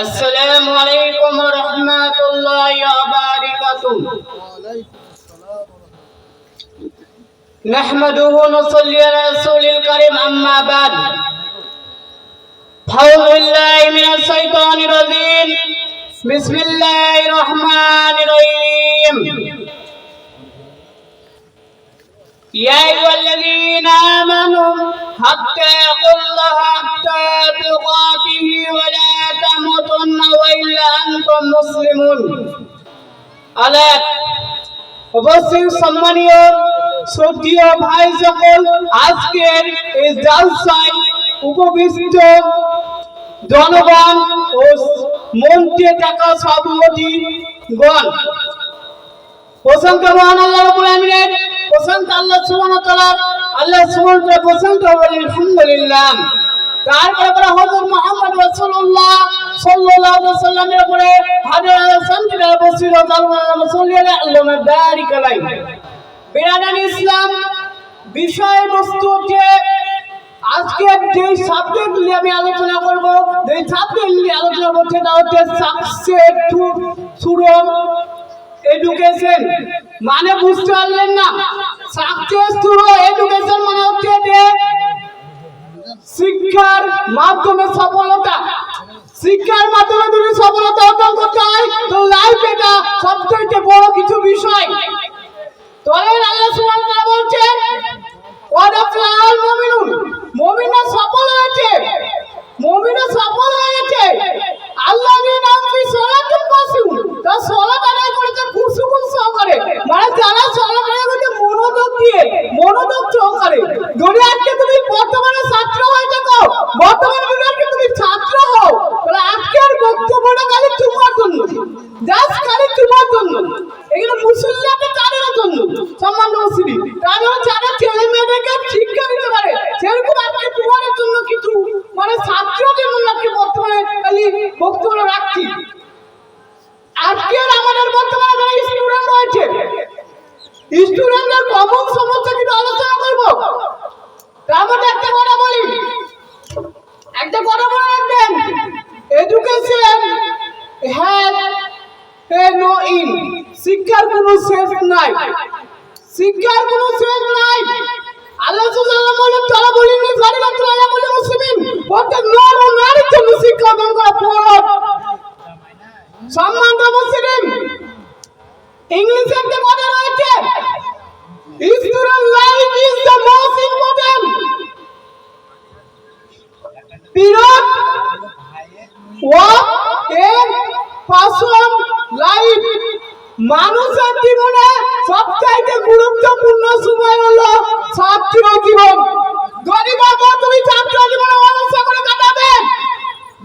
السلام عليكم ورحمة الله وبركاته نحمده ونصلي على رسول الكريم أما بعد أعوذ بالله من الشيطان الرجيم بسم الله الرحمن الرحيم يا أيها الذين آمنوا حتى يقول الله حتى تقاته ولا تموتن وإلا أنتم مسلمون على উপস্থিত সম্মানীয় শ্রদ্ধীয় ভাই সকল আজকের এই জালসায় উপবিষ্ট জনগণ ও মন্ত্রী টাকা সভাপতি গণ প্রশংসা মহান আল্লাহ রাব্বুল আলামিনের প্রশংসা আল্লাহ সুবহানাহু ওয়া তাআলা আল্লাহ সুবহানাহু ওয়া তাআলা প্রশংসা বলি আলহামদুলিল্লাহ তারপরে পরে হযরত মুহাম্মদ আলাইহি সাল্লামের উপরে হাজার হাজার ইসলাম বিষয়বস্তু হচ্ছে আজকে যে সাবজেক্ট নিয়ে আমি আলোচনা করব যে নিয়ে আলোচনা করছে তা হচ্ছে সাকসেস টু সুরম এডুকেশন মানে বুঝতে পারলেন না মাধ্যমে সফলতা। শিক্ষার মাধ্যমে যদি সফলতা অর্জন করতে হয়। তো লাইফ এটা সবচেয়ে বড় কিছু বিষয়। তবে আল্লাহ সুবহানাহু ওয়া বলছেন মুমিনুন। সফল হয়েছে। সফল হয়েছে। আল্লাহ নাম ফি সালাতুল কাসিম সালাত আদায় করেছে খুশু খুশু সহকারে। মানে যারা সালাত আদায় করছে, মনোযোগ দিয়ে, মনোযোগ সহকারে। যদি তুমি বর্তমানে ছাত্র হয়ে থাকো বর্তমানে যদি আজকে তুমি ছাত্র হও তাহলে আজকের বক্তব্যটা খালি তোমার জন্য জাস্ট খালি তোমার জন্য এগুলো মুসলিমদের তাদের জন্য সম্মান মুসলিম কারণ যারা ছেলে মেয়েদেরকে শিক্ষা দিতে পারে সেরকম আজকে তোমাদের জন্য কিছু মানে ছাত্রদের জন্য আজকে বর্তমানে খালি বক্তব্য রাখছি আজকের আমাদের বর্তমানে যারা স্টুডেন্ট রয়েছে স্টুডেন্টদের কমন সমস্যা কিন্তু আলোচনা করব তার মধ্যে একটা কথা বলি একটা কথা education have a no end শিক্ষার কোনো শেষ নাই। শিক্ষার কোনো শেষ নাই। আল্লাহ সুবহানাহু বলেন, তারা বলেননি ফারিদা তাআলা বলে মুসলিম। বলতে নর ও নারীর জন্য শিক্ষা দান করা ফরজ সম্মানিত মুসলিম। ইংলিশে পার্সন লাইফ মানুষের জীবনে সবচাইতে গুরুত্বপূর্ণ সময় হলো ছাত্র জীবন। যদি বাবা তুমি ছাত্র জীবনে অবস্থা করে কাটাবে।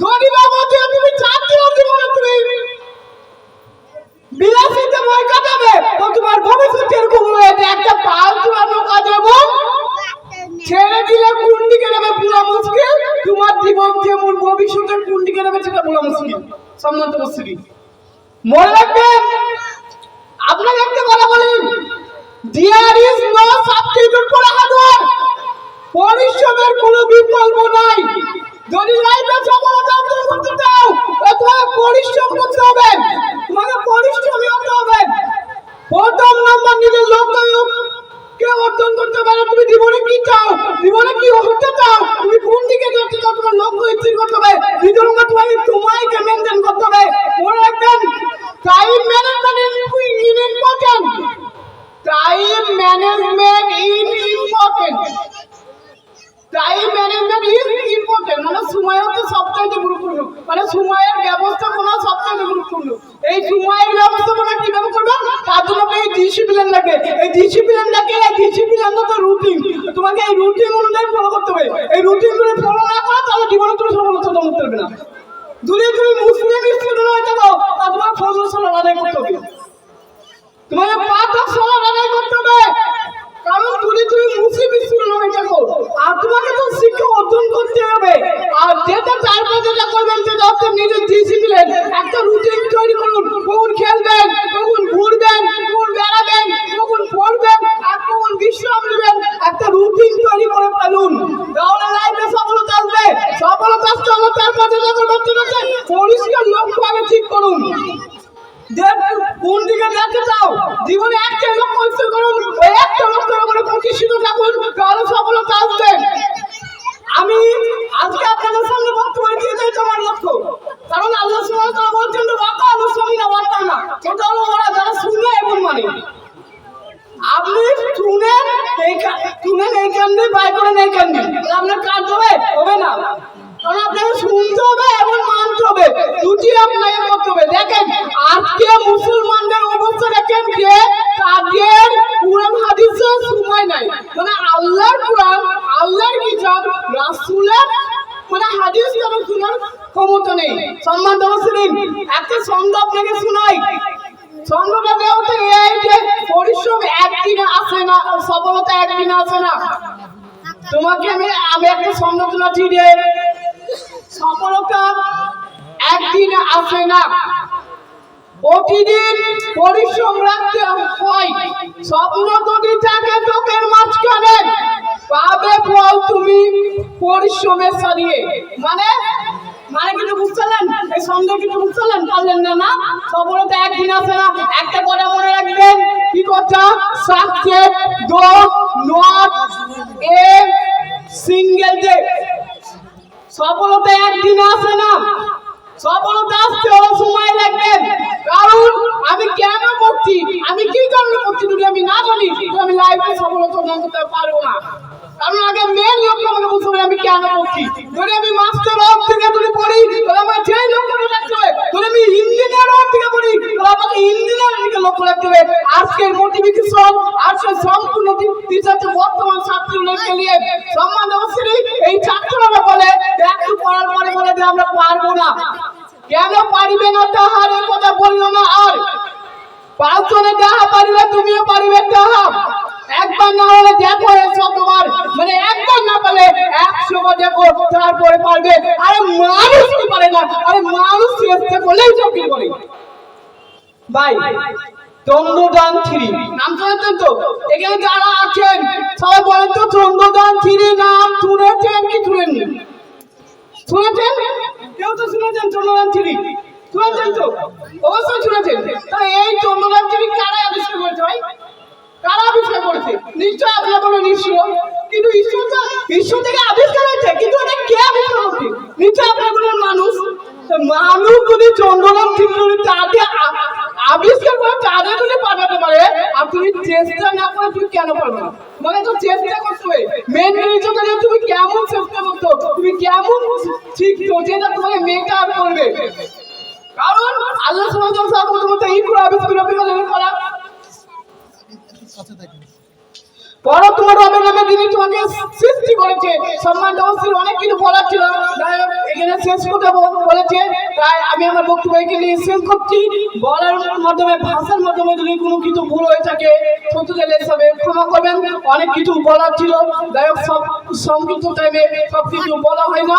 যদি বাবা তুমি ছাত্র জীবনে তুমি বিলাসিতে ভয় কাটাবে, তো তোমার ভবিষ্যৎ এরকম হয়ে একটা পাল চুলানো কাজ এবং ছেড়ে দিলে কোন দিকে নেবে পুরো মুশকিল? তোমার জীবন যেমন ভবিষ্যতের কোন দিকে নেবে সেটা পুরো মুশকিল। সম্মত মুশকিল মনে রাখবেন আপনাকে একটা কথা বলি। There is no substitute for hard work পরিশ্রমের কোনো বিকল্প নাই। যদি লাইফে সফলতা অর্জন করতে চাও তোমাকে পরিশ্রম করতে হবে তোমাকে পরিশ্রমী হতে হবে। প্রথম নাম্বার নিজের লক্ষ্য কে অর্জন মেনটেন করতে হবে? মনে রাখবেন time management is important time management is important time management is important মানে সময় হচ্ছে গুরুত্বপূর্ণ। মানে সময়ের ব্যবস্থাপনা সবচেয়ে গুরুত্বপূর্ণ। এই সময়ের ব্যবস্থাপনা কীভাবে করবে? তার জন্য এই ডিসিপ্লিন লাগে। এই ডিসিপ্লিনটাকে এই ডিসিপ্লিনটা তো রুটিন তোমাকে এই রুটিন অনুযায়ী ফলো করতে হবে। এই রুটিন যদি ফলো না করো, তাহলে জীবনে তুমি সফলতা করতে পারবে না। যদি তুমি মুসলিম স্টুডেন্ট হয়ে থাকো, তাহলে তোমার ফজল সালাত আদায় করতে হবে। তোমাকে পাঁচ সালাত আদায় করতে হবে। কারণ যদি তুমি মুসলিম স্টুডেন্ট হয়ে থাকো, আর তোমাকে তো শিক্ষা অর্জন করতে হবে। আর যেটা চারপাশে যেটা করবেন হচ্ছে নিজের ডিসিপ্লিন একটা রুটিন তৈরি করুন। কখন খেলবেন, কখন ঘুরবেন, কখন বেড়াবেন, কখন পড়বেন, আর কখন বিশ্রাম নেবেন, একটা রুটিন তৈরি করে ফেলুন। তাহলে লাইফে সফলতা আসবে। সফলতা আসতে হলে তার কাছে যখন বাচ্চা আছে, পরিষ্কার লক্ষ্য আগে ঠিক করুন। যে কোন দিকে যেতে চাও? জীবনে একটা লক্ষ্য পরিষ্কার করুন ওই একটা লক্ষ্যের উপরে প্রতিষ্ঠিত থাকুন তাহলে সফলতা আসবে আমি আজকে আপনাদের সামনে বর্তমানে দিয়ে যাই তোমার লক্ষ্য কারণ আল্লাহ সুবহানাহু ওয়া তাআলা বলছেন যে ওয়াকা আনুসামিনা ওয়াতানা এটা হলো ওরা যারা শুনে এবং মানে আপনি শুনেন এই কা- শুনেন এই কান দিয়ে বাই করেন এই কান দিয়ে তাহলে আপনার কাজ হবে হবে না কারণ আপনাকে শুনতে হবে এবং মানতে হবে দুটি আপনাকে করতে হবে দেখেন আজকে মুসলমানদের অবস্থা দেখেন যে তাদের কোরআন হাদিসের সময় নাই। মানে আল্লাহর কোরআন, আল্লাহর কিতাব, রাসূলের মানে হাদিস কেন শোনার ক্ষমতা নেই। সম্মান দর্শনীন একটা ছন্দ আপনাকে শোনাই। ছন্দটা দেওয়া হচ্ছে এই যে পরিশ্রম একদিনে আসে না, সফলতা একদিনে আসে না। তোমাকে আমি আমি একটা ছন্দ শোনাচ্ছি যে সফলতা একদিনে আসে না। প্রতিদিন পরিশ্রম রাখতে হয়। স্বপ্ন যদি থাকে চোখের মাঝখানে, পাবে ফল তুমি পরিশ্রমের সারিয়ে মানে? মানে কিছু বুঝতে পারলেন? এই সন্দেহ কিছু বুঝতে পারলেন? না না? সফলতা একদিন আসে না। একটা কথা মনে রাখবেন, কি কথা? Success do not a single day সফলতা একদিন আসে না সফলতা আসতে হলে সময় লাগবে কারণ আমি কেন করছি আমি কি কারণে করছি যদি আমি না জানি আমি লাইফে সফলতা অর্জন করতে পারব না। কারণ আগে মেন লক্ষ্য আমাকে বুঝতে আমি কেন করছি যদি আমি মাস্টার অফ থেকে যদি পড়ি, তাহলে আমার সেই লক্ষ্যটা রাখতে হবে, যদি আমি ইঞ্জিনিয়ার অফ থেকে পড়ি, তাহলে আমাকে ইঞ্জিনিয়ার দিকে লক্ষ্য রাখতে হবে। আজকের মোটিভেশন আজকের সম্পূর্ণ টিচারকে বর্তমান ছাত্রদেরকে নিয়ে সম্মান অবশ্যই এই ছাত্ররা বলে একটু পড়ার পরে বলে যে আমরা পারব না। কেন পারিবে না তাহার কথা বলল না আর? পাঁচজনে যাহা পারিবে তুমিও পারিবে তাহা একবার না হলে দেখো মানে একবার না পারলে একশো বার দেখো তারপরে পারবে। আরে মানুষ কি পারে না? আরে মানুষ ভাই থ্রি। নাম শুনেছেন তো? এখানে যারা আছেন, সবাই বলেন তো চন্দ্রদান থ্রি নাম শুনেছেন কি শুনেননি শুনেছেন কেউ তো শুনেছেন চন্দ্রদান থ্রি শুনেছেন তো অবশ্যই শুনেছেন। তাহলে এই চন্দ্রদান থ্রি কারা আবিষ্কার করেছে ভাই? কারা আবিষ্কার করেছে? নিশ্চয় আপনার বলে ঈশ্বর। কিন্তু ঈশ্বর তো ঈশ্বর থেকে আবিষ্কার হয়েছে, কিন্তু এটা কে আবিষ্কার করছে? নিশ্চয় আপনার বলেন, মানুষ। মানুষ যদি চন্দ্রনাথ ঠিক করে, তাকে আবিষ্কার করে তাদের যদি পাঠাতে পারে, আর তুমি চেষ্টা না করে তুমি কেন পারবে? মানে তো চেষ্টা করতে হবে। মেন রিজন হলো তুমি কেমন চেষ্টা করছ? তুমি কেমন শিখছো যেটা তোমাকে মেকআপ করবে? কারণ আল্লাহ করেছে অনেক কিছু বলার ছিল। এখানে শেষ করতে বলেছে। তাই আমি আমার বক্তব্য এখানে শেষ করছি। বলার মাধ্যমে, ভাষার মাধ্যমে যদি কোনো কিছু ভুল হয়ে থাকে, সত্যি হিসাবে ক্ষমা করবেন। অনেক কিছু বলার ছিল। যাই হোক, সব সংক্ষিপ্ত টাইমে সব কিছু বলা হয় না।